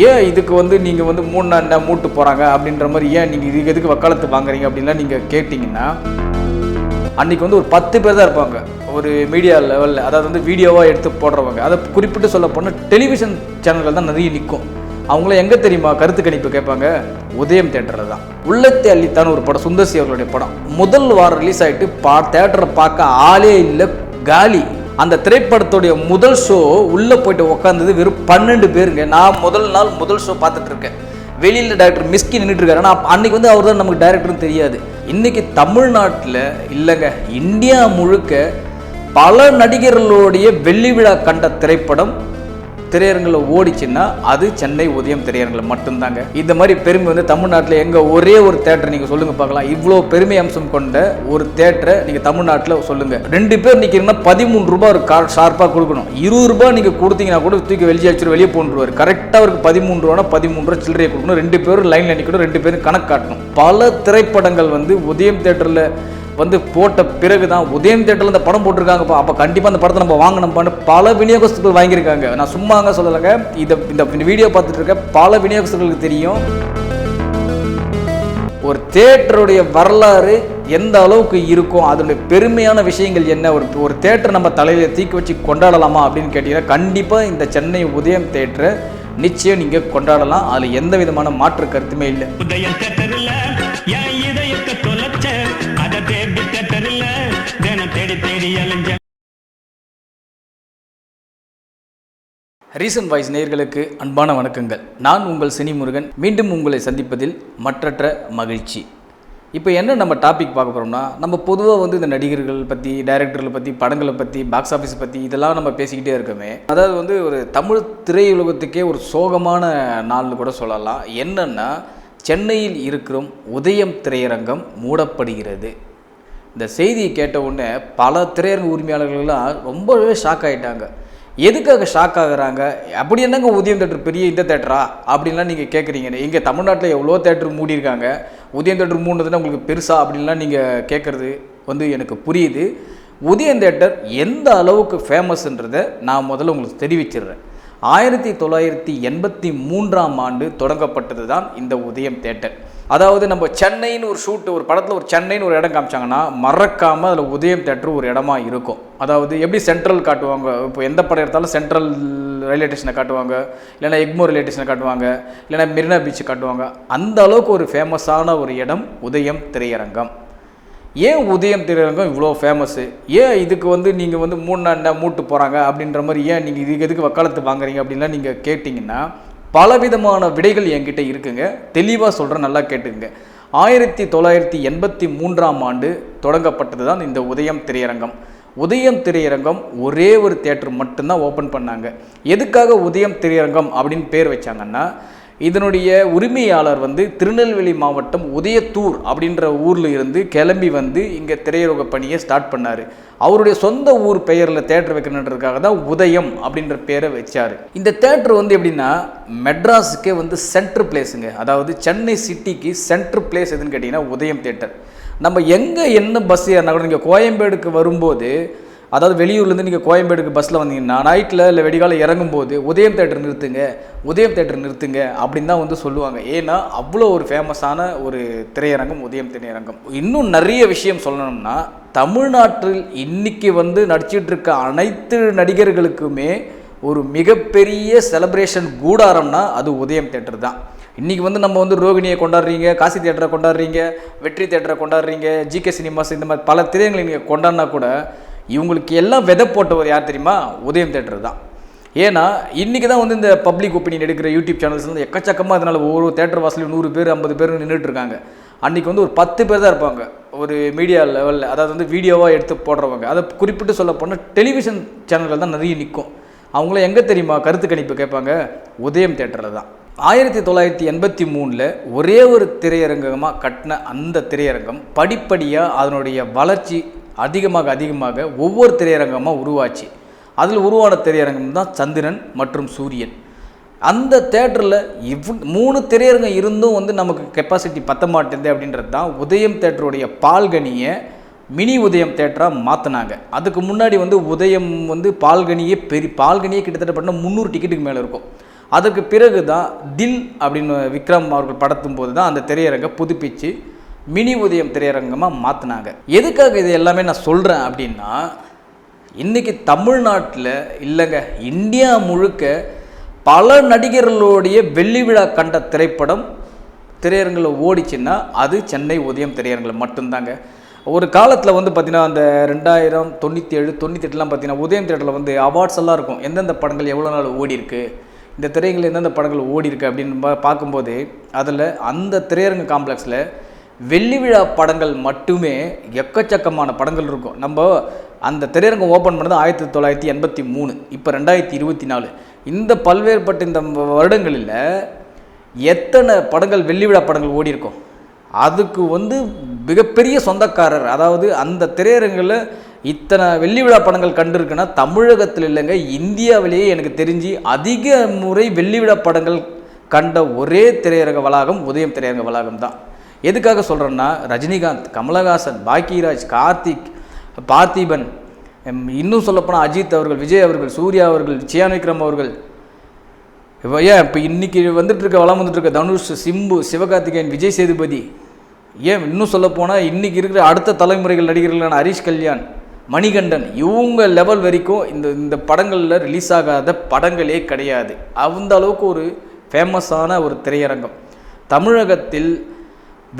ஏன் இதுக்கு வந்து நீங்கள் வந்து மூணு நாள் மூட்டு போகிறாங்க அப்படின்ற மாதிரி ஏன் நீங்கள் இதுக்கு எதுக்கு வக்காலத்து வாங்குறீங்க அப்படின்லாம் நீங்கள் கேட்டிங்கன்னா அன்றைக்கி வந்து ஒரு பத்து பேர் தான் இருப்பாங்க. ஒரு மீடியா லெவலில் அதாவது வந்து வீடியோவாக எடுத்து போடுறவங்க. அதை குறிப்பிட்டு சொல்ல போனால் டெலிவிஷன் சேனல்கள் தான் நிறைய நிற்கும் அவங்கள எங்கே தெரியுமா? கருத்து கணிப்பு கேட்பாங்க. உதயம் தேட்டரில் தான். உள்ளத்தை அள்ளித்தான் ஒரு படம் சுந்தர்சி அவர்களுடைய படம். முதல் வாரம் ரிலீஸ் ஆகிட்டு பா தேட்டரை பார்க்க ஆளே இல்லை காலி. அந்த திரைப்படத்துடைய முதல் ஷோ உள்ளே போயிட்டு உட்காந்தது வெறும் பன்னெண்டு பேருங்க. நான் முதல் நாள் முதல் ஷோ பார்த்துட்டு இருக்கேன் வெளியில் டாக்டர் மிஸ்கி நின்றுட்டு இருக்காரு ஆனால் அன்னைக்கு வந்து அவர் தான் நமக்கு டேரக்டர்னு தெரியாது. இன்னைக்கு தமிழ்நாட்டில் இல்லைங்க இந்தியா முழுக்க பல நடிகர்களுடைய வெள்ளி விழா கண்ட திரைப்படம் திரையரங்கில் ஓடிச்சுன்னா அது சென்னை உதயம் திரையரங்கில் மட்டும்தாங்க. இந்த மாதிரி பெருமை வந்து தமிழ்நாட்டில் எங்கே ஒரே ஒரு தேட்டர் நீங்கள் சொல்லுங்கள் பார்க்கலாம். இவ்வளோ பெருமை அம்சம் கொண்ட ஒரு தேட்டரை நீங்கள் தமிழ்நாட்டில் சொல்லுங்கள் ரெண்டு பேர் நிற்கிறீங்கன்னா பதிமூணு ரூபாய் ஒரு கார் ஷார்ப்பாக கொடுக்கணும். இருபது ரூபாய் நீங்கள் கொடுத்தீங்கன்னா கூட தூக்கி வெளியே வச்சுட்டு வெளியே போன்றுவார். கரெக்டாக அவருக்கு பதிமூணு ரூபானா பதிமூணு ரூபா சில்லறையை கொடுக்கணும். ரெண்டு பேரும் லைனில் நிற்கணும் ரெண்டு பேரும் கணக்கு காட்டணும். பல திரைப்படங்கள் வந்து உதயம் தேட்டரில் வந்து போட்ட பிறகு தான் உதயம் தேட்டரில் இந்த படம் போட்டிருக்காங்கப்பா அப்போ கண்டிப்பாக அந்த படத்தை நம்ம வாங்கணும்ப்பான்னு பல விநியோகஸ்தர்கள் வாங்கியிருக்காங்க. நான் சும்மாங்க சொல்லலைங்க. இதை இந்த இந்த வீடியோ பார்த்துட்டு இருக்க பல விநியோகஸ்தர்களுக்கு தெரியும். ஒரு தேட்டருடைய வரலாறு எந்த அளவுக்கு இருக்கும் அதனுடைய பெருமையான விஷயங்கள் என்ன? ஒரு ஒரு தேட்டர் நம்ம தலையில் தூக்கி வச்சு கொண்டாடலாமா அப்படின்னு கேட்டிங்கன்னா கண்டிப்பாக இந்த சென்னை உதயம் தேட்டரை நிச்சயம் நீங்கள் கொண்டாடலாம். அதில் எந்த விதமான மாற்று கருத்துமே இல்லை. தேடி தேடி அலைஞ்ச ரீசன் வாய்ஸ் நேர்களுக்கு அன்பான வணக்கங்கள். நான் உங்கள் சினி முருகன் மீண்டும் உங்களை சந்திப்பதில் மற்றற்ற மகிழ்ச்சி. இப்போ என்ன நம்ம டாபிக் பார்க்க போகிறோம்னா நம்ம பொதுவாக வந்து இந்த நடிகர்கள் பற்றி டைரக்டர்களை பற்றி படங்களை பற்றி பாக்ஸ் ஆஃபீஸ் பற்றி இதெல்லாம் நம்ம பேசிக்கிட்டே இருக்கோமே. அதாவது வந்து ஒரு தமிழ் திரையுலகத்துக்கே ஒரு சோகமான நாள்னு கூட சொல்லலாம். என்னென்னா சென்னையில் இருக்கிற உதயம் திரையரங்கம் மூடப்படுகிறது. இந்த செய்தியை கேட்ட உடனே பல திரையரங்க உரிமையாளர்கள்லாம் ரொம்பவே ஷாக் ஆகிட்டாங்க எதுக்காக ஷாக் ஆகுறாங்க? அப்படி என்னங்க உதயம் தேட்டர் பெரிய இந்த தேட்டரா அப்படின்லாம் நீங்கள் கேட்குறீங்க இங்கே தமிழ்நாட்டில் எவ்வளோ தேட்டர் மூடியிருக்காங்க உதயம் தேட்டர் மூடினதுன்னா உங்களுக்கு பெருசா அப்படின்லாம் நீங்கள் கேட்குறது வந்து எனக்கு புரியுது. உதயம் தேட்டர் எந்த அளவுக்கு ஃபேமஸ்ன்றதை நான் முதல்ல உங்களுக்கு தெரிவிச்சிடுறேன். ஆயிரத்தி தொள்ளாயிரத்தி எண்பத்தி மூன்றாம் ஆண்டு தொடங்கப்பட்டது தான் இந்த உதயம் தேட்டர் அதாவது நம்ம சென்னைன்னு ஒரு ஷூட் ஒரு படத்தில் ஒரு சென்னைன்னு ஒரு இடம் காமிச்சாங்கன்னா மறக்காமல் அதில் உதயம் தேட்டர் ஒரு இடமா இருக்கும். அதாவது எப்படி சென்ட்ரல் காட்டுவாங்க? இப்போ எந்த படம் எடுத்தாலும் சென்ட்ரல் ரயில்வே ஸ்டேஷனை காட்டுவாங்க. இல்லைன்னா எக்மோர் ரயில்வே ஸ்டேஷனை காட்டுவாங்க. இல்லைன்னா மெரினா பீச் காட்டுவாங்க. அந்த அளவுக்கு ஒரு ஃபேமஸான ஒரு இடம் உதயம் திரையரங்கம். ஏன் உதயம் திரையரங்கம் இவ்வளோ ஃபேமஸ்ஸு ஏன் இதுக்கு வந்து நீங்கள் வந்து மூணு நாள் மூட்டு போகிறாங்க அப்படின்ற மாதிரி ஏன் நீங்கள் இதுக்கு எதுக்கு வக்காலத்து வாங்குறீங்க? அப்படின்லாம் நீங்கள் கேட்டிங்கன்னா பலவிதமான விடைகள் என்கிட்ட இருக்குங்க. தெளிவாக சொல்கிறேன் நல்லா கேட்டுங்க ஆயிரத்தி தொள்ளாயிரத்தி எண்பத்தி மூன்றாம் ஆண்டு தொடங்கப்பட்டது தான் இந்த உதயம் திரையரங்கம். உதயம் திரையரங்கம் ஒரே ஒரு தேட்டர் மட்டும்தான் ஓப்பன் பண்ணாங்க. எதுக்காக உதயம் திரையரங்கம் அப்படின்னு பேர் வச்சாங்கன்னா இதனுடைய உரிமையாளர் வந்து திருநெல்வேலி மாவட்டம் உதயத்தூர் அப்படின்ற ஊரில் இருந்து கிளம்பி வந்து இங்கே திரையுலக பணியை ஸ்டார்ட் பண்ணார். அவருடைய சொந்த ஊர் பெயரில் தேட்டர் வைக்கணுன்றதுக்காக தான் உதயம் அப்படின்ற பேரை வச்சார். இந்த தேட்டர் வந்து எப்படின்னா மெட்ராஸுக்கே வந்து சென்ட்ரு பிளேஸுங்க அதாவது சென்னை சிட்டிக்கு சென்ட்ரு பிளேஸ் எதுன்னு கேட்டிங்கன்னா உதயம் தேட்டர் நம்ம எங்கே என்ன பஸ் ஏறினா கூட நீங்கள் கோயம்பேடுக்கு வரும்போது அதாவது வெளியூர்லேருந்து நீங்கள் கோயம்பேடுக்கு பஸ்ஸில் வந்தீங்கன்னா நைட்டில் இல்லை வெடிகாலம் இறங்கும்போது உதயம் தேட்டர் நிறுத்துங்க உதயம் தேட்டர் நிறுத்துங்க அப்படின்னு தான் வந்து சொல்லுவாங்க. ஏன்னா அவ்வளோ ஒரு ஃபேமஸான ஒரு திரையரங்கம் உதயம் திரையரங்கம். இன்னும் நிறைய விஷயம் சொல்லணும்னா தமிழ்நாட்டில் இன்னைக்கு வந்து நடிச்சிட்டு இருக்க அனைத்து நடிகர்களுக்குமே ஒரு மிகப்பெரிய செலப்ரேஷன் கூடாரம்னா அது உதயம் தேட்டர் தான். இன்றைக்கி வந்து நம்ம வந்து ரோகிணியை கொண்டாடுறீங்க காசி தேட்டரை கொண்டாடுறீங்க வெற்றி தேட்டரை கொண்டாடுறீங்க ஜிகே சினிமாஸ் இந்த மாதிரி பல திரையங்களை நீங்கள் கொண்டாடினா கூட இவங்களுக்கு எல்லாம் விதை போட்டவர் யார் தெரியுமா? உதயம் தேட்டர் தான். ஏன்னா இன்றைக்கி தான் வந்து இந்த பப்ளிக் ஒப்பீனியன் எடுக்கிற யூடியூப் சேனல்ஸ் வந்து எக்கச்சக்கமாக அதனால் ஒவ்வொரு தேட்டர் வாசலையும் நூறு பேர் ஐம்பது பேர் நின்றுட்டு இருக்காங்க அன்றைக்கி வந்து ஒரு பத்து பேர் தான் இருப்பாங்க. ஒரு மீடியா லெவலில் அதாவது வந்து வீடியோவாக எடுத்து போடுறவங்க. அதை குறிப்பிட்டு சொல்ல போனால் டெலிவிஷன் சேனல்கள் தான் நிறைய நிற்கும் அவங்கள எங்கே தெரியுமா? கருத்து கணிப்பு கேட்பாங்க. உதயம் தேட்டரில் தான். ஆயிரத்தி தொள்ளாயிரத்தி எண்பத்தி மூணில் ஒரே ஒரு திரையரங்கமாக கட்டின அந்த திரையரங்கம் படிப்படியாக அதனுடைய வளர்ச்சி அதிகமாக அதிகமாக ஒவ்வொரு திரையரங்கமாக உருவாச்சு. அதில் உருவான திரையரங்கம் தான் சந்திரன் மற்றும் சூரியன். அந்த தேட்டரில் இவ் மூணு திரையரங்கம் இருந்தும் வந்து நமக்கு கெப்பாசிட்டி பத்த மாட்டேது அப்படின்றது தான் உதயம் தேட்டருடைய பால்கனியை மினி உதயம் தேட்டராக மாற்றினாங்க அதுக்கு முன்னாடி வந்து உதயம் வந்து பால்கனியே பெரிய பால்கனியே கிட்டத்தட்ட பண்ண முந்நூறு டிக்கெட்டுக்கு மேலே இருக்கும். அதற்கு பிறகு தான் தில் அப்படின்னு விக்ரம் அவர்கள் படத்தும் போது தான் அந்த திரையரங்கை புதுப்பிச்சு மினி உதயம் திரையரங்கமாக மாற்றினாங்க எதுக்காக இது எல்லாமே நான் சொல்கிறேன் அப்படின்னா இன்றைக்கி தமிழ்நாட்டில் இல்லைங்க இந்தியா முழுக்க பல நடிகர்களுடைய வெள்ளி விழா கண்ட திரைப்படம் திரையரங்கில் ஓடிச்சுன்னா அது சென்னை உதயம் திரையரங்கில் மட்டும்தாங்க. ஒரு காலத்தில் வந்து பார்த்திங்கன்னா அந்த ரெண்டாயிரம் தொண்ணூற்றி ஏழு தொண்ணூற்றி எட்டுலாம் பார்த்தீங்கன்னா உதயம் தேட்டரில் வந்து அவார்ட்ஸ் எல்லாம் இருக்கும். எந்தெந்த படங்கள் எவ்வளோ நாள் ஓடி இருக்குது இந்த திரையரங்கில் எந்தெந்த படங்கள் ஓடி இருக்குது அப்படின்னு பா- பார்க்கும்போது அதில் அந்த திரையரங்கு காம்ப்ளெக்ஸில் வெள்ளி விழா படங்கள் மட்டுமே எக்கச்சக்கமான படங்கள் இருக்கும். நம்ம அந்த திரையரங்கம் ஓப்பன் பண்ணது ஆயிரத்தி தொள்ளாயிரத்தி எண்பத்தி மூணு இப்போ ரெண்டாயிரத்தி இருபத்தி நாலு. இந்த பல்வேறுபட்ட இந்த வருடங்களில் எத்தனை படங்கள் வெள்ளி விழா படங்கள் ஓடி இருக்கும். அதுக்கு வந்து மிகப்பெரிய சொந்தக்காரர் அதாவது அந்த திரையரங்கில் இத்தனை வெள்ளி விழா படங்கள் கண்டிருக்குன்னா தமிழகத்தில் இல்லைங்க இந்தியாவிலேயே எனக்கு தெரிஞ்சு அதிக முறை வெள்ளி விழா படங்கள் கண்ட ஒரே திரையரங்க வளாகம் உதயம் திரையரங்க வளாகம் தான் எதுக்காக சொல்கிறேன்னா ரஜினிகாந்த் கமலஹாசன் பாக்கியராஜ் கார்த்திக் பார்த்திபன் இன்னும் சொல்லப்போனால் அஜித் அவர்கள் விஜய் அவர்கள் சூர்யா அவர்கள் சியான் விக்ரம் அவர்கள். ஏன் இப்போ இன்றைக்கி வந்துட்டு இருக்க வளம் வந்துட்டு இருக்க தனுஷ் சிம்பு சிவகார்த்திகேயன் விஜய் சேதுபதி. ஏன் இன்னும் சொல்லப்போனால் போனால் இருக்கிற அடுத்த தலைமுறைகள் நடிகர்களான ஹரிஷ் கல்யாண் மணிகண்டன் இவங்க லெவல் வரைக்கும் இந்த இந்த படங்களில் ரிலீஸ் ஆகாத படங்களே கிடையாது. அந்த அளவுக்கு ஒரு ஃபேமஸான ஒரு திரையரங்கம். தமிழகத்தில்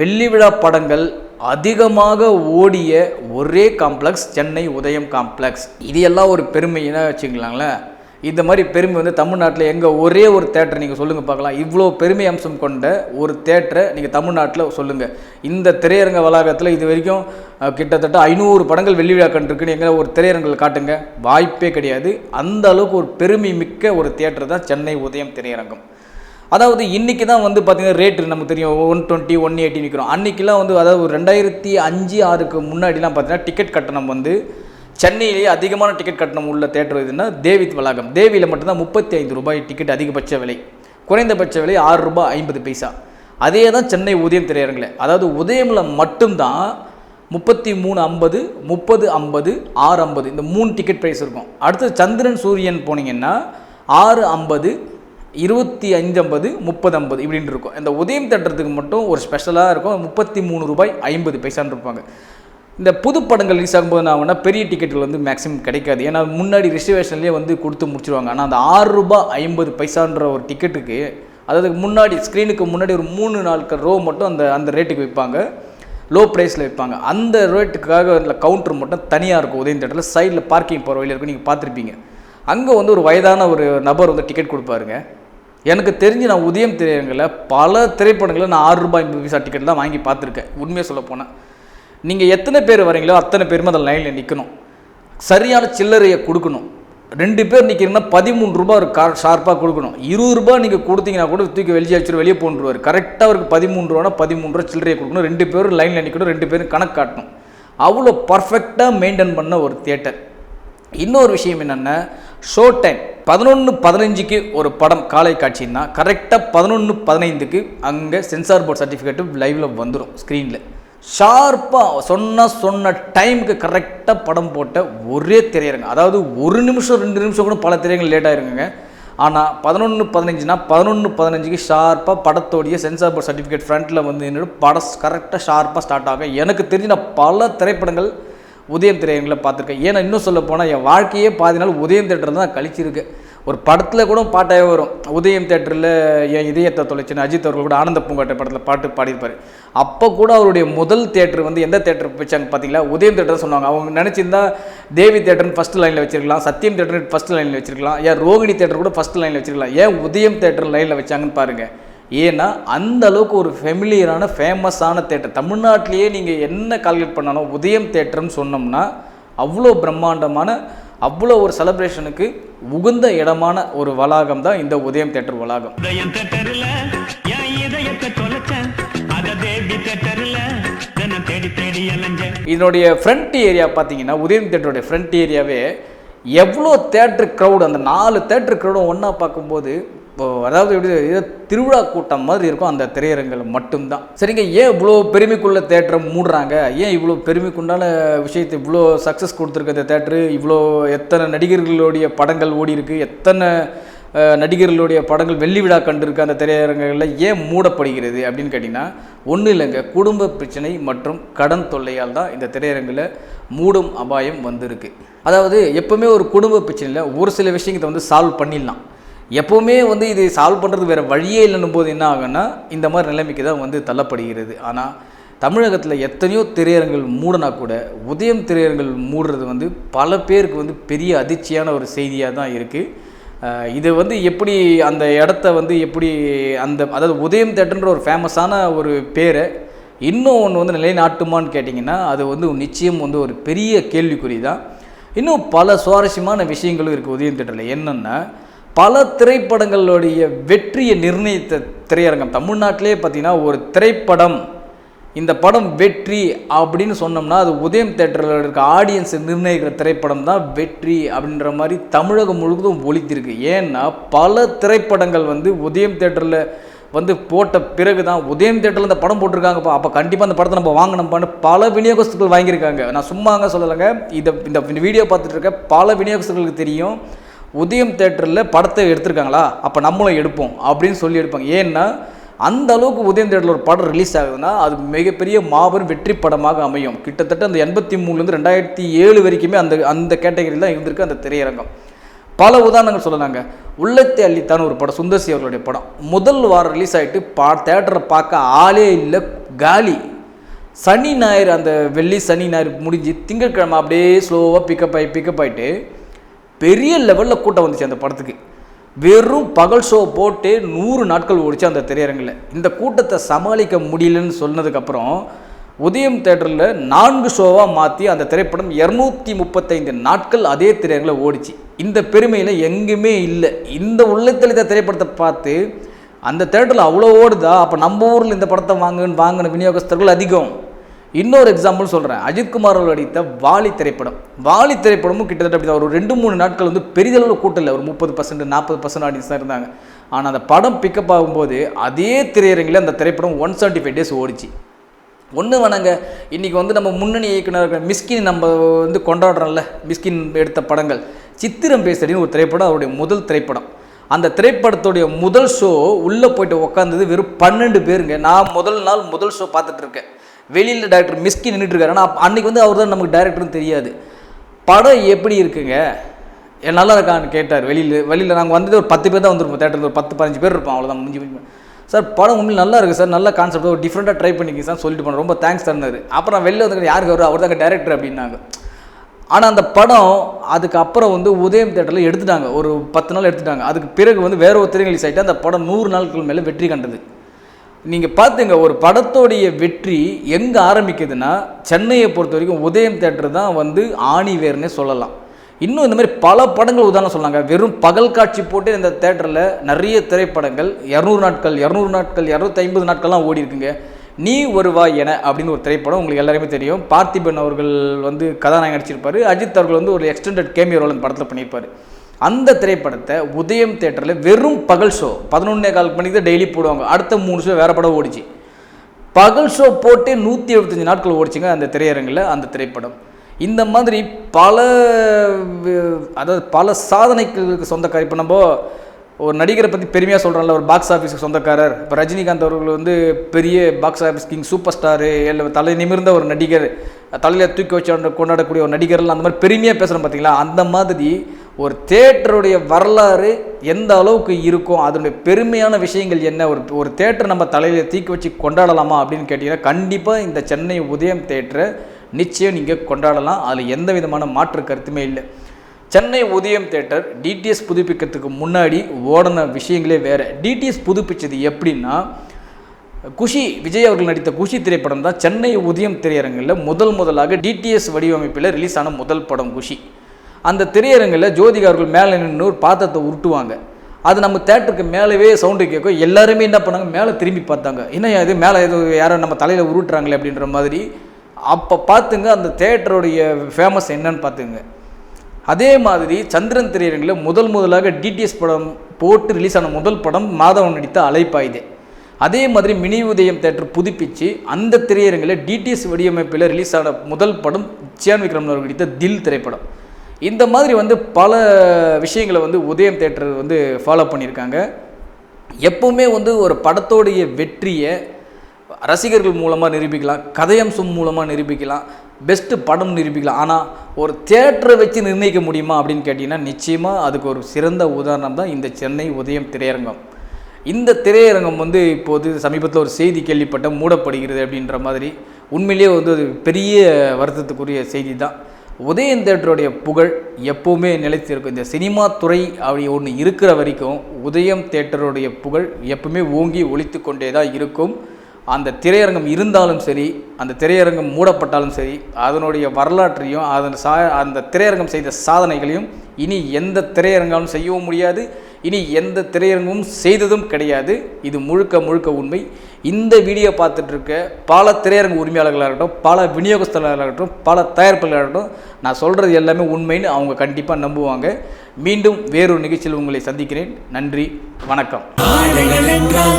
வெள்ளி விழா படங்கள் அதிகமாக ஓடிய ஒரே காம்ப்ளெக்ஸ் சென்னை உதயம் காம்ப்ளெக்ஸ் இது எல்லாம் ஒரு பெருமைன்னு வச்சுக்கலாங்களேன். இந்த மாதிரி பெருமை வந்து தமிழ்நாட்டில் எங்கே ஒரே ஒரு தேட்டர் நீங்கள் சொல்லுங்கள் பார்க்கலாம். இவ்வளோ பெருமை அம்சம் கொண்ட ஒரு தேட்டரை நீங்கள் தமிழ்நாட்டில் சொல்லுங்கள் இந்த திரையரங்க வளாகத்தில் இது வரைக்கும் கிட்டத்தட்ட ஐநூறு படங்கள் வெள்ளி விழா கண்டிருக்குன்னு எங்கே ஒரு திரையரங்கில் காட்டுங்க. வாய்ப்பே கிடையாது. அந்த அளவுக்கு ஒரு பெருமை மிக்க ஒரு தேட்டர் தான் சென்னை உதயம் திரையரங்கம். அதாவது இன்றைக்கி தான் வந்து பார்த்திங்கன்னா ரேட்டு நமக்கு தெரியும். ஒன் டுவெண்ட்டி ஒன் எயிட்டி நிற்கிறோம் அன்றைக்கெலாம் வந்து அதாவது ஒரு ரெண்டாயிரத்தி அஞ்சு ஆறுக்கு முன்னாடிலாம் பார்த்திங்கன்னா டிக்கெட் கட்டணம் வந்து சென்னையிலேயே அதிகமான டிக்கெட் கட்டணம் உள்ள தேட்டர் எதுன்னா தேவித் வளாகம். தேவியில் மட்டும்தான் முப்பத்தி ஐந்து ரூபாய் டிக்கெட் அதிகபட்ச விலை. குறைந்தபட்ச விலை ஆறு ரூபாய் ஐம்பது பைசா. அதே தான் சென்னை உதயம் திரையரங்கில். அதாவது உதயமில் மட்டும்தான் முப்பத்தி மூணு ஐம்பது முப்பது ஐம்பது ஆறு ஐம்பது இந்த மூணு டிக்கெட் ப்ரைஸ் இருக்கும். அடுத்து சந்திரன் சூரியன் போனீங்கன்னா ஆறு ஐம்பது இருபத்தி அஞ்சு ஐம்பது முப்பது ஐம்பது இப்படின்னு இருக்கும் இந்த உதயம் தட்டுறதுக்கு மட்டும் ஒரு ஸ்பெஷலாக இருக்கும். முப்பத்தி மூணு ரூபாய் ஐம்பது பைசான்னு இருப்பாங்க இந்த புது படங்கள் ரிலீஸ் ஆகும்போது நான் வேணால் பெரிய டிக்கெட்டுகள் வந்து மேக்ஸிமம் கிடைக்காது. ஏன்னா முன்னாடி ரிசர்வேஷன்லேயே வந்து கொடுத்து முடிச்சிருவாங்க. ஆனால் அந்த ஆறு ரூபாய் ஐம்பது பைசான்ற ஒரு டிக்கெட்டுக்கு அதாவது முன்னாடி ஸ்க்ரீனுக்கு முன்னாடி ஒரு மூணு நாட்கள் ரோ மட்டும் அந்த அந்த ரேட்டுக்கு விற்பாங்க. லோ ப்ரைஸில் விற்பாங்க. அந்த ரேட்டுக்காக இல்லை கவுண்டர் மட்டும் தனியாக இருக்கும் உதயம் தேட்டரில். சைடில் பார்க்கிங் போகிற வழியில் இருக்கும். நீங்கள் பார்த்துருப்பீங்க. அங்கே வந்து ஒரு வயதான ஒரு நபர் வந்து டிக்கெட் கொடுப்பாருங்க. எனக்கு தெரிஞ்சு நான் உதயம் திரையரங்கில் பல திரைப்படங்களை நான் ஆறு ரூபாய் ஐம்பது டிக்கெட் தான் வாங்கி பார்த்துருக்கேன். உண்மையாக சொல்ல போனேன் நீங்கள் எத்தனை பேர் வரீங்களோ அத்தனை பேருமே அந்த லைனில் நிற்கணும் சரியான சில்லறையை கொடுக்கணும். ரெண்டு பேர் நிற்கிறீங்கன்னா பதிமூணு ரூபா ஒரு கார் ஷார்ப்பாக கொடுக்கணும். இருபது ரூபாய் நீங்கள் கொடுத்தீங்கன்னா கூட தூக்கி வெளியே வச்சுட்டு வெளியே போன்றுவார். கரெக்டாக அவருக்கு பதிமூணு ரூபானா பதிமூணு ரூபா சில்லறையை கொடுக்கணும். ரெண்டு பேரும் லைனில் நிற்கணும் ரெண்டு பேரும் கணக்கு காட்டணும். அவ்வளோ பர்ஃபெக்டாக மெயின்டைன் பண்ண ஒரு தியேட்டர் இன்னொரு விஷயம் என்னென்னா ஷோ டைம் பதினொன்று பதினஞ்சுக்கு ஒரு படம் காலை காட்சின்னா கரெக்டாக பதினொன்று பதினைந்துக்கு அங்கே சென்சார் போர்ட் சர்டிஃபிகேட்டு லைவில் வந்துடும் ஸ்க்ரீனில் ஷார்ப்பாக சொன்ன சொன்ன டைமுக்கு கரெக்டாக படம் போட்ட ஒரே திரையரங்க. அதாவது ஒரு நிமிஷம் ரெண்டு நிமிஷம் கூட பல திரையரங்கள் லேட் ஆயிருங்க ஆனால் பதினொன்று பதினஞ்சுனா பதினொன்று பதினஞ்சுக்கு ஷார்ப்பாக படத்தோடைய சென்சார் போர்ட் சர்டிஃபிகேட் ஃப்ரண்ட்டில் வந்து நின்று படம் கரெக்டாக ஷார்ப்பாக ஸ்டார்ட் ஆகும். எனக்கு தெரிஞ்ச நான் பல திரைப்படங்கள் உதயம் திரையரங்கில் பார்த்துருக்கேன். ஏன்னா இன்னும் சொல்ல போனால் என் வாழ்க்கையே பாதி நாள் உதயம் தேட்டர் தான் கழிச்சிருக்கு. ஒரு படத்தில் கூட பாட்டாகவே வரும். உதயம் தேட்டரில் என் இதயத்தை தொலைச்சின்னு அஜித் அவர்கள் கூட ஆனந்த பூங்காட்டை படத்தில் பாட்டு பாடியிருப்பார். அப்போ கூட அவருடைய முதல் தேட்டர் வந்து எந்த தேட்டர் வச்சாங்க பார்த்தீங்களா? உதயம் தேட்டர் சொன்னாங்க. அவங்க நினச்சிருந்தா தேவி தேட்டர்னு ஃபஸ்ட் லைனில் வச்சிருக்கலாம். சத்தியம் தேட்டர்னு ஃபஸ்ட் லைனில் வச்சிருக்கலாம். ஏன் ரோகிணி தேட்டர் கூட ஃபஸ்ட் லைனில் வச்சிருக்கலாம். ஏன் உதயம் தேட்டர் லைனில் வச்சாங்கன்னு பாருங்கள் ஏன்னா அந்த அளவுக்கு ஒரு ஃபெமிலியரான ஃபேமஸான தேட்டர் தமிழ்நாட்டிலேயே நீங்கள் என்ன கால்குலேட் பண்ணாலும் உதயம் தேட்டர்னு சொன்னோம்னா அவ்வளோ பிரம்மாண்டமான அவ்வளோ ஒரு செலப்ரேஷனுக்கு உகந்த இடமான ஒரு வளாகம் தான் இந்த உதயம் தேட்டர் வளாகம். இதனுடைய ஃப்ரண்ட் ஏரியா பார்த்தீங்கன்னா உதயம் தேட்டருடைய ஃப்ரண்ட் ஏரியாவே எவ்வளோ தேட்டர் க்ரௌடு அந்த நாலு தேட்டர் க்ரௌடும் ஒன்றா பார்க்கும்போது இப்போ அதாவது எப்படி ஏதோ திருவிழா கூட்டம் மாதிரி இருக்கும். அந்த திரையரங்கில் மட்டும்தான். சரிங்க ஏன் இவ்வளோ பெருமைக்குள்ள தேட்டரை மூடுறாங்க? ஏன் இவ்வளோ பெருமைக்குண்டான விஷயத்தை இவ்வளோ சக்ஸஸ் கொடுத்துருக்கு இந்த தேட்டரு? இவ்வளோ எத்தனை நடிகர்களுடைய படங்கள் ஓடி இருக்கு? எத்தனை நடிகர்களுடைய படங்கள் வெள்ளி விழா கண்டிருக்க அந்த திரையரங்குகளில்? ஏன் மூடப்படுகிறது அப்படின்னு கேட்டிங்கன்னா ஒன்றும் இல்லைங்க. குடும்ப பிரச்சனை மற்றும் கடன் தொல்லையால் தான் இந்த திரையரங்கில் மூடும் அபாயம் வந்திருக்கு. அதாவது எப்போவுமே ஒரு குடும்ப பிரச்சனையில் ஒரு சில விஷயங்களை வந்து சால்வ் பண்ணிடலாம். எப்போவுமே வந்து இது சால்வ் பண்ணுறது வேறு வழியே இல்லைன்னும் போது என்ன ஆகும்னா இந்த மாதிரி நிலைமைக்கு தான் வந்து தள்ளப்படுகிறது. ஆனால் தமிழகத்தில் எத்தனையோ திரையரங்குகள் மூடனா கூட உதயம் திரையரங்குகள் மூடுறது வந்து பல பேருக்கு வந்து பெரிய அதிர்ச்சியான ஒரு செய்தியாக தான் இருக்குது இது வந்து எப்படி அந்த இடத்த வந்து எப்படி அந்த அதாவது உதயம் தேட்டர்ன்ற ஒரு ஃபேமஸான ஒரு பேரை இன்னும் ஒன்று வந்து நிலைநாட்டுமான்னு கேட்டிங்கன்னா அது வந்து நிச்சயம் வந்து ஒரு பெரிய கேள்விக்குறி தான். இன்னும் பல சுவாரஸ்யமான விஷயங்களும் இருக்குது உதயம் தேட்டரில் என்னென்னா பல திரைப்படங்களுடைய வெற்றியை நிர்ணயித்த திரையரங்கம். தமிழ்நாட்டிலே பார்த்தீங்கன்னா ஒரு திரைப்படம் இந்த படம் வெற்றி அப்படின்னு சொன்னோம்னா அது உதயம் தேட்டரில் இருக்க ஆடியன்ஸை நிர்ணயிக்கிற திரைப்படம் தான் வெற்றி அப்படின்ற மாதிரி தமிழகம் முழுவதும் ஒலித்திருக்கு. ஏன்னா பல திரைப்படங்கள் வந்து உதயம் தேட்டரில் வந்து போட்ட பிறகு தான் உதயம் தேட்டரில் இந்த படம் போட்டிருக்காங்கப்பா அப்போ கண்டிப்பாக அந்த படத்தை நம்ம வாங்கணும்ப்பான்னு பல விநியோகஸ்தர்கள் வாங்கியிருக்காங்க. நான் சும்மாங்க சொல்லலைங்க. இதை இந்த வீடியோ பார்த்துட்டு இருக்க பல விநியோகஸ்தர்களுக்கு தெரியும். உதயம் தேட்டரில் படத்தை எடுத்திருக்காங்களா? அப்போ நம்மளும் எடுப்போம் அப்படின்னு சொல்லி எடுப்பாங்க ஏன்னா அந்த அளவுக்கு உதயம் தேட்டரில் ஒரு படம் ரிலீஸ் ஆகுதுன்னா அது மிகப்பெரிய மாபெரும் வெற்றி படமாக அமையும். கிட்டத்தட்ட அந்த எண்பத்தி மூணுலேருந்து ரெண்டாயிரத்தி ஏழு வரைக்குமே அந்த அந்த கேட்டகரியில் தான் இருந்திருக்கு அந்த திரையரங்கம். பல உதாரணங்கள் சொல்லலாங்க. உள்ளத்தை அள்ளித்தான் ஒரு படம் சுந்தர்சி அவர்களுடைய படம். முதல் வாரம் ரிலீஸ் ஆகிட்டு பா தேட்டரை பார்க்க ஆளே இல்லை காலி. சனி ஞாயிறு அந்த வெள்ளி சனி ஞாயிறு முடிஞ்சு திங்கட்கிழமை அப்படியே ஸ்லோவாக பிக்கப் ஆகி பிக்கப் ஆகிட்டு பெரிய லெவலில் கூட்டம் வந்துச்சு அந்த படத்துக்கு. வெறும் பகல் ஷோ போட்டு நூறு நாட்கள் ஓடிச்சு அந்த திரையரங்கில். இந்த கூட்டத்தை சமாளிக்க முடியலன்னு சொன்னதுக்கப்புறம் உதயம் தேட்டரில் நான்கு ஷோவாக மாற்றி அந்த திரைப்படம் இரநூத்தி முப்பத்தைந்து நாட்கள் அதே திரையரங்கில் ஓடிச்சு. இந்த பெருமையில் எங்குமே இல்லை. இந்த உள்ளத்தளித்த திரைப்படத்தை பார்த்து அந்த தேட்டரில் அவ்வளோ ஓடுதா? அப்போ நம்ம ஊரில் இந்த படத்தை வாங்குன்னு வாங்கின விநியோகஸ்தர்கள் அதிகம். இன்னொரு எக்ஸாம்பிள் சொல்கிறேன் அஜித்குமார் அவர்கள் நடித்த வாலி திரைப்படம். வாலி திரைப்படமும் கிட்டத்தட்ட அப்படி ஒரு ரெண்டு மூணு நாட்கள் வந்து பெரிதளவு கூட்டம் இல்லை. ஒரு முப்பது பர்சன்ட் நாற்பது பர்சன்ட் ஆடியன்ஸ் தான் இருந்தாங்க. ஆனால் அந்த படம் பிக்கப் ஆகும்போது அதே திரையரங்கில் அந்த திரைப்படம் ஒன் செவன்ட்டி ஃபைவ் டேஸ் ஓடிச்சு. ஒன்று வேணாங்க. இன்றைக்கி வந்து நம்ம முன்னணி இயக்குனர் மிஸ்கின் நம்ம வந்து கொண்டாடுறோம்ல. மிஸ்கின் எடுத்த படங்கள். சித்திரம் பேசடின்னு ஒரு திரைப்படம் அவருடைய முதல் திரைப்படம். அந்த திரைப்படத்துடைய முதல் ஷோ உள்ளே போயிட்டு உட்காந்தது வெறும் பன்னெண்டு பேருங்க. நான் முதல் நாள் முதல் ஷோ பார்த்துட்ருக்கேன் வெளியில் டாக்டர் மிஸ்கி நின்றுட்டு இருக்காரு ஆனால் அன்றைக்கி வந்து அவர் தான் நமக்கு டேரக்டர்னு தெரியாது. படம் எப்படி இருக்குங்க? நல்லா இருக்கான்னு கேட்டார். வெளியில் வெளியில் நாங்கள் வந்தது ஒரு பத்து பேர் தான் வந்திருப்போம். தேட்டரில் ஒரு பத்து பதினஞ்சு பேர் இருப்போம். அவ்வளோதான் முடிஞ்சு முடிஞ்சு. சார் படம் உண்மையில் நல்லா இருக்குது சார். நல்ல கான்செப்ட் ஒரு டிஃப்ரெண்ட்டாக ட்ரை பண்ணிக்கிங்க சார். சொல்லிட்டு போனேன் ரொம்ப தேங்க்ஸ் தந்தார் அப்புறம் நான் வெளில வந்து யாருக்கு வரும் அவர் தான் டேரக்டர் அப்படின்னாங்க. ஆனால் அந்த படம் அதுக்கப்புறம் வந்து உதயம் தேட்டரில் எடுத்துட்டாங்க. ஒரு பத்து நாள் எடுத்துட்டாங்க. அதுக்கு பிறகு வந்து வேற ஒரு திரை சைட்டு அந்த படம் நூறு நாட்கள் மேலே வெற்றி கண்டது. நீங்கள் பார்த்துங்க ஒரு படத்தோடைய வெற்றி எங்கே ஆரம்பிக்குதுன்னா சென்னையை பொறுத்த வரைக்கும் உதயம் தேட்டர் தான் வந்து ஆணி வேர்னே சொல்லலாம். இன்னும் இந்த மாதிரி பல படங்கள் உதாரணம் சொன்னாங்க. வெறும் பகல் காட்சி போட்டு இந்த தேட்டரில் நிறைய திரைப்படங்கள் இரநூறு நாட்கள் இரநூறு நாட்கள் இரநூத்தி ஐம்பது நாட்கள்லாம் ஓடி இருக்குங்க. நீ வருவா என அப்படின்னு ஒரு திரைப்படம் உங்களுக்கு எல்லாருமே தெரியும். பார்த்திபன் அவர்கள் வந்து கதாநாயகன் நடிச்சிருப்பார். அஜித் அவர்கள் வந்து ஒரு எக்ஸ்டெண்டட் கேமியோ ரோல் அந்த படத்தில் பண்ணியிருப்பார். அந்த திரைப்படத்தை உதயம் தேட்டரில் வெறும் பகல் ஷோ பதினொன்னே கால் மணிக்கு தான் டெய்லி போடுவாங்க. அடுத்த மூணு ஷோ வேறு படம் ஓடிச்சு. பகல் ஷோ போட்டே நூற்றி எழுபத்தஞ்சு நாட்கள் ஓடிச்சுங்க அந்த திரையரங்கில் அந்த திரைப்படம். இந்த மாதிரி பல அதாவது பல சாதனைகளுக்கு சொந்தக்கார இப்போ நம்ம ஒரு நடிகரை பற்றி பெருமையாக சொல்கிறாங்கள ஒரு பாக்ஸ் ஆஃபீஸுக்கு சொந்தக்காரர். இப்போ ரஜினிகாந்த் அவர்கள் வந்து பெரிய box office king super star இல்லை தலை நிமிர்ந்த ஒரு நடிகர் தலையில் தூக்கி வச்சு கொண்டாடக்கூடிய ஒரு நடிகர்லாம் அந்த மாதிரி பெருமையாக பேசுகிறோம் பார்த்தீங்களா அந்த மாதிரி ஒரு தேட்டருடைய வரலாறு எந்த அளவுக்கு இருக்கும் அதனுடைய பெருமையான விஷயங்கள் என்ன? ஒரு ஒரு தேட்டர் நம்ம தலையில் தூக்கி வச்சு கொண்டாடலாமா அப்படின்னு கேட்டிங்கன்னா கண்டிப்பாக இந்த சென்னை உதயம் தேட்டரை நிச்சயம் நீங்கள் கொண்டாடலாம். அதில் எந்த விதமான மாற்று கருத்துமே இல்லை. சென்னை உதயம் தேட்டர் டிடிஎஸ் புதுப்பிக்கிறதுக்கு முன்னாடி ஓடின விஷயங்களே வேறு. டிடிஎஸ் புதுப்பித்தது எப்படின்னா குஷி விஜய் அவர்கள் நடித்த குஷி திரைப்படம் தான் சென்னை உதயம் திரையரங்கில் முதல் முதலாக டிடிஎஸ் வடிவமைப்பில் ரிலீஸ் ஆன முதல் படம் குஷி. அந்த திரையரங்கில் ஜோதிகா அவர்கள் மேலே நின்று ஒரு பாத்திரத்தை உருட்டுவாங்க. அது நம்ம தேட்டருக்கு மேலவே சவுண்டு கேட்கும் எல்லாருமே என்ன பண்ணாங்க? மேலே திரும்பி பார்த்தாங்க. என்ன இது? மேலே ஏதோ யாரோ நம்ம தலையில் உருட்டுறாங்களே அப்படின்ற மாதிரி. அப்போ பார்த்துங்க அந்த தேட்டருடைய ஃபேமஸ் என்னன்னு பார்த்துங்க. அதே மாதிரி சந்திரன் திரையரங்கில் முதல் முதலாக டிடிஎஸ் படம் போட்டு ரிலீஸ் ஆன முதல் படம் மாதவன் நடித்த அலைப்பாயுதே. அதே மாதிரி மினி உதயம் தேட்டர் புதுப்பிச்சு அந்த திரையரங்கில் டிடிஎஸ் வடிவமைப்பில் ரிலீஸ் ஆன முதல் படம் சியான் விக்ரம் அவர்கள் நடித்த தில் திரைப்படம். இந்த மாதிரி வந்து பல விஷயங்களை வந்து உதயம் தேட்டர் வந்து ஃபாலோ பண்ணியிருக்காங்க. எப்பவுமே வந்து ஒரு படத்தோடைய வெற்றியை ரசிகர்கள் மூலமாக நிரூபிக்கலாம் கதையம்சம் மூலமாக நிரூபிக்கலாம் பெஸ்ட்டு படம் நிரூபிக்கலாம். ஆனால் ஒரு தேட்டரை வச்சு நிர்ணயிக்க முடியுமா அப்படின்னு கேட்டிங்கன்னா நிச்சயமாக அதுக்கு ஒரு சிறந்த உதாரணம் தான் இந்த சென்னை உதயம் திரையரங்கம். இந்த திரையரங்கம் வந்து இப்போது சமீபத்தில் ஒரு செய்தி கேள்விப்பட்ட மூடப்படுகிறது அப்படின்ற மாதிரி. உண்மையிலேயே வந்து அது பெரிய வருத்தத்துக்குரிய செய்தி தான். உதயன் தேட்டருடைய புகழ் எப்போவுமே நிலைத்திருக்கும். இந்த சினிமா துறை அப்படி ஒன்று இருக்கிற வரைக்கும் உதயம் தேட்டருடைய புகழ் எப்பவுமே ஓங்கி ஒழித்து கொண்டே தான் இருக்கும். அந்த திரையரங்கம் இருந்தாலும் சரி அந்த திரையரங்கம் மூடப்பட்டாலும் சரி அதனுடைய வரலாற்றையும் அதன் சா அந்த திரையரங்கம் செய்த சாதனைகளையும் இனி எந்த திரையரங்காலும் செய்யவும் முடியாது. இனி எந்த திரையரங்கமும் செய்ததும் கிடையாது. இது முழுக்க முழுக்க உண்மை. இந்த வீடியோ பார்த்துட்டு இருக்க பல திரையரங்க உரிமையாளர்களாக இருக்கட்டும் பல விநியோகஸ்தர்களாக இருக்கட்டும் பல தயாரிப்பாளர்களாக இருக்கட்டும் நான் சொல்கிறது எல்லாமே உண்மைன்னு அவங்க கண்டிப்பாக நம்புவாங்க. மீண்டும் வேறொரு நிகழ்ச்சியில் உங்களை சந்திக்கிறேன். நன்றி வணக்கம். என்றால்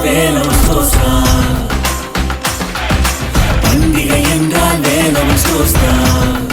பண்டிகை என்றால் வேலம் சோஸ்தான்